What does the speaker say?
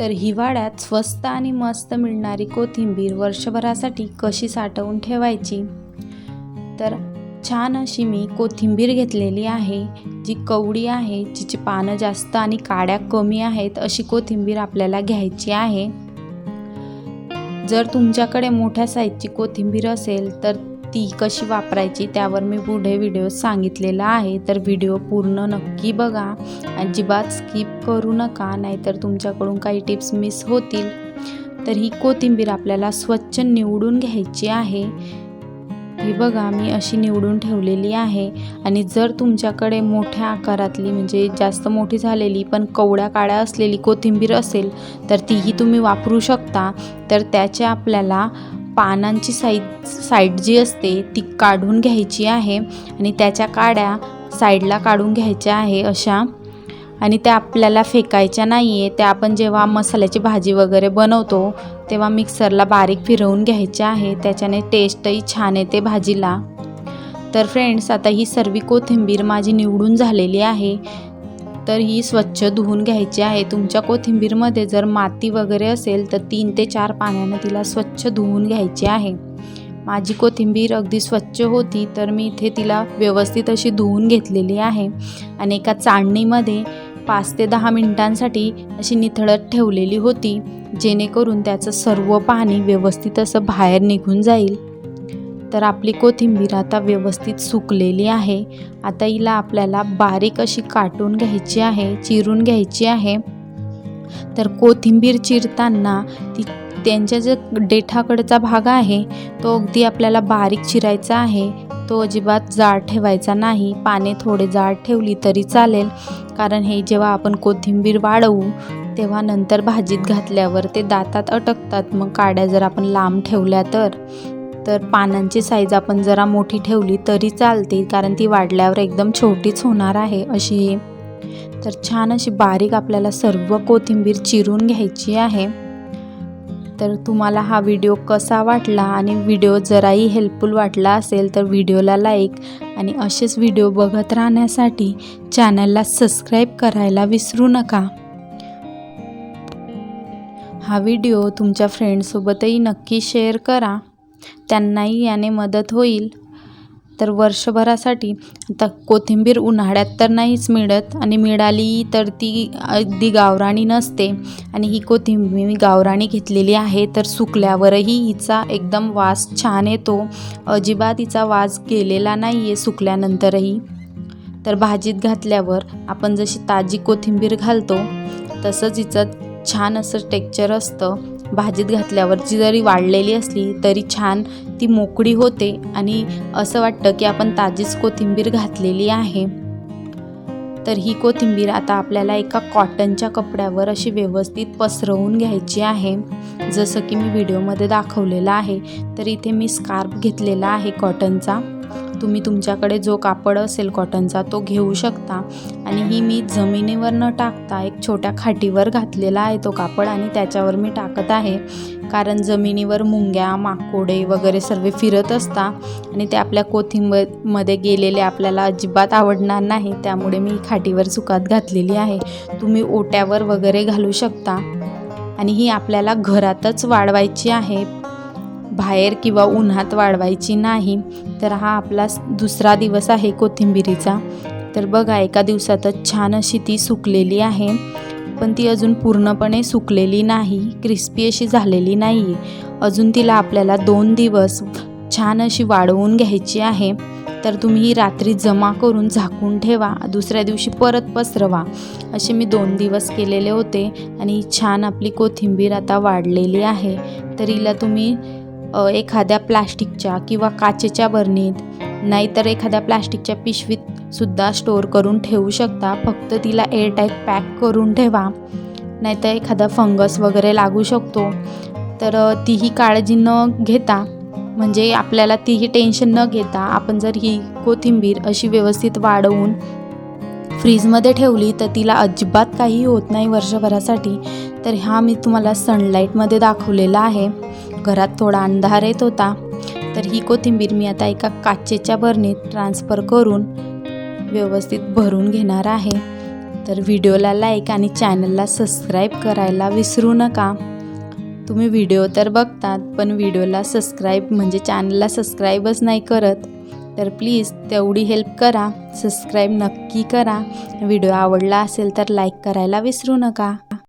तर हिवाळ्यात स्वस्त आणि मस्त मिळणारी कोथिंबीर वर्षभरासाठी कशी साठवून ठेवायची? तर छान अशी मी कोथिंबीर घेतलेली आहे जी कवडी आहे जिची पानं जास्त आणि काड्या कमी आहेत अशी कोथिंबीर आपल्याला घ्यायची आहे. जर तुमच्याकडे मोठ्या साईजची कोथिंबीर असेल तर ती कशी वापरायची त्यावर मी पुढे व्हिडिओ सांगितलेला आहे. तर व्हिडिओ पूर्ण नक्की बघा. अजिबात स्किप करू नका नाहीतर तुमच्याकडून काही टिप्स मिस होतील. तर ही कोथिंबीर आपल्याला स्वच्छ निवडून घ्यायची आहे. ही बघा मी अशी निवडून ठेवलेली आहे. आणि जर तुमच्याकडे मोठ्या आकारातली म्हणजे जास्त मोठी झालेली पण कवड्या काळ्या असलेली कोथिंबीर असेल तर तीही तुम्ही वापरू शकता. तर त्याच्या आपल्याला पानांची साईड साईड जी असते ती काढून घ्यायची आहे आणि त्याच्या काड्या साईडला काढून घ्यायच्या आहे अशा. आणि त्या आपल्याला फेकायच्या नाही आहे त्या आपण जेव्हा मसाल्याची भाजी वगैरे बनवतो तेव्हा मिक्सरला बारीक फिरवून घ्यायच्या आहे. त्याच्याने टेस्टही छान येते भाजीला. तर फ्रेंड्स आता ही सर्व कोथिंबीर माझी निवडून झालेली आहे. तर ही स्वच्छ धुवून घ्यायची आहे. तुमच्या कोथिंबीरमध्ये जर माती वगैरे असेल तर तीन ते चार पाण्यानं तिला स्वच्छ धुवून घ्यायची आहे. माझी कोथिंबीर अगदी स्वच्छ होती तर मी इथे तिला व्यवस्थित अशी धुवून घेतलेली आहे. आणि एका चाळणीमध्ये पाच ते दहा मिनिटांसाठी अशी निथळत ठेवलेली होती जेणेकरून त्याचं सर्व पाणी व्यवस्थित असं बाहेर निघून जाईल. तर आपली कोथिंबीर आता व्यवस्थित सुकलेली आहे. आता हिला आपल्याला बारीक अशी काटून घ्यायची आहे चिरून घ्यायची आहे. तर कोथिंबीर चिरताना ती त्यांच्या जो देठाकडचा भाग आहे तो अगदी आपल्याला बारीक चिरायचा आहे. तो अजिबात जाड ठेवायचा नाही. पाने थोडे जाड ठेवली तरी चालेल. कारण हे जेव्हा आपण कोथिंबीर वाढवू तेव्हा नंतर भाजीत घातल्यावर ते दातात अटकतात. मग काड्या जर आपण लांब ठेवल्या तर. तर पानांची साईज आपण जरा मोठी ठेवली तरी चालते कारण ती वाढल्यावर एकदम छोटीच होणार आहे अशी. तर छान अशी बारीक आपल्याला सर्व कोथिंबीर चिरून घ्यायची आहे. तर तुम्हाला हा व्हिडिओ कसा वाटला आणि व्हिडिओ जराही हेल्पफुल वाटला असेल तर व्हिडिओला लाईक आणि असेच व्हिडिओ बघत राहण्यासाठी चॅनलला सबस्क्राईब करायला विसरू नका. हा व्हिडिओ तुमच्या फ्रेंडसोबतही नक्की शेअर करा. त्यांनाही याने मदत होईल. तर वर्षभरासाठी आता कोथिंबीर उन्हाळ्यात तर नाहीच मिळत आणि मिळाली तर ती अगदी गावराणी नसते. आणि ही कोथिंबीर मी गावराणी घेतलेली आहे तर सुकल्यावरही हिचा एकदम वास छान येतो. अजिबात हिचा वास गेलेला नाही आहे सुकल्यानंतरही. तर भाजीत घातल्यावर आपण जशी ताजी कोथिंबीर घालतो तसंच हिचं छान असं टेक्चर असतं. भाजीत घातल्यावर जी जरी वाढलेली असली तरी छान ती मोकळी होते आणि असं वाटतं की आपण ताजीच कोथिंबीर घातलेली आहे. तर ही कोथिंबीर आता आपल्याला एका कॉटनच्या कपड्यावर अशी व्यवस्थित पसरवून घ्यायची आहे. जसं की मी व्हिडिओमध्ये दाखवलेलं आहे तर इथे मी स्कार्फ घेतलेला आहे कॉटनचा. तुम्ही तुमच्याकडे जो कापड असेल कॉटनचा तो घेऊ शकता. आणि ही मी जमिनीवर न टाकता एक छोट्या खाटीवर घातलेला आहे तो कापड आणि त्याच्यावर मी टाकत आहे. कारण जमिनीवर मुंग्या माकोडे वगैरे सर्व फिरत असतात आणि ते आपल्या कोथिंबीरमध्ये गेलेले आपल्याला अजिबात आवडणार नाही त्यामुळे मी खाटीवर चुकात घातलेली आहे. तुम्ही ओट्यावर वगैरे घालू शकता. आणि ही आपल्याला घरातच वाढवायची आहे. बाहेर किंवा उन्हात वाढवायची नाही तर हा आपला दुसरा दिवस आहे कोथिंबिरीचा. तर बघा एका दिवसातच छान अशी ती सुकलेली आहे पण ती अजून पूर्णपणे सुकलेली नाही क्रिस्पी अशी झालेली नाही आहे अजून तिला आपल्याला दोन दिवस छान अशी वाढवून घ्यायची आहे तर तुम्ही ही रात्री जमा करून झाकून ठेवा दुसऱ्या दिवशी परत पसरवा. असे मी दोन दिवस केलेले होते आणि छान आपली कोथिंबीर आता वाढलेली आहे. तर हिला तुम्ही एखाद्या प्लास्टिकच्या किंवा काचेच्या बरणीत नाहीतर एखाद्या प्लास्टिकच्या पिशवीत सुद्धा स्टोअर करून ठेवू शकता. फक्त तिला एअरटाईट पॅक करून ठेवा. नाहीतर एखादा फंगस वगैरे लागू शकतो. तर तीही काळजी न घेता म्हणजे आपल्याला तीही टेन्शन न घेता आपण जर ही कोथिंबीर अशी व्यवस्थित वाढवून फ्रीजमध्ये ठेवली तर तिला अजिबात काही होत नाही वर्षभरासाठी. तर हा मी तुम्हाला सनलाईटमध्ये दाखवलेला आहे. घरात थोडा अंधार येत होता. तर ही कोथिंबीर मी आता एका काचेच्या बरणीत ट्रान्सफर करून व्यवस्थित भरून घेणार आहे. तर व्हिडिओला लाईक आणि चॅनलला सबस्क्राईब करायला विसरू नका. तुम्ही व्हिडिओ तर बघतात पण व्हिडिओला सबस्क्राईब म्हणजे चॅनलला सबस्क्राईबच नाही करत. तर प्लीज तेवढी हेल्प करा सबस्क्राईब नक्की करा. व्हिडिओ आवडला असेल तर लाईक करायला विसरू नका.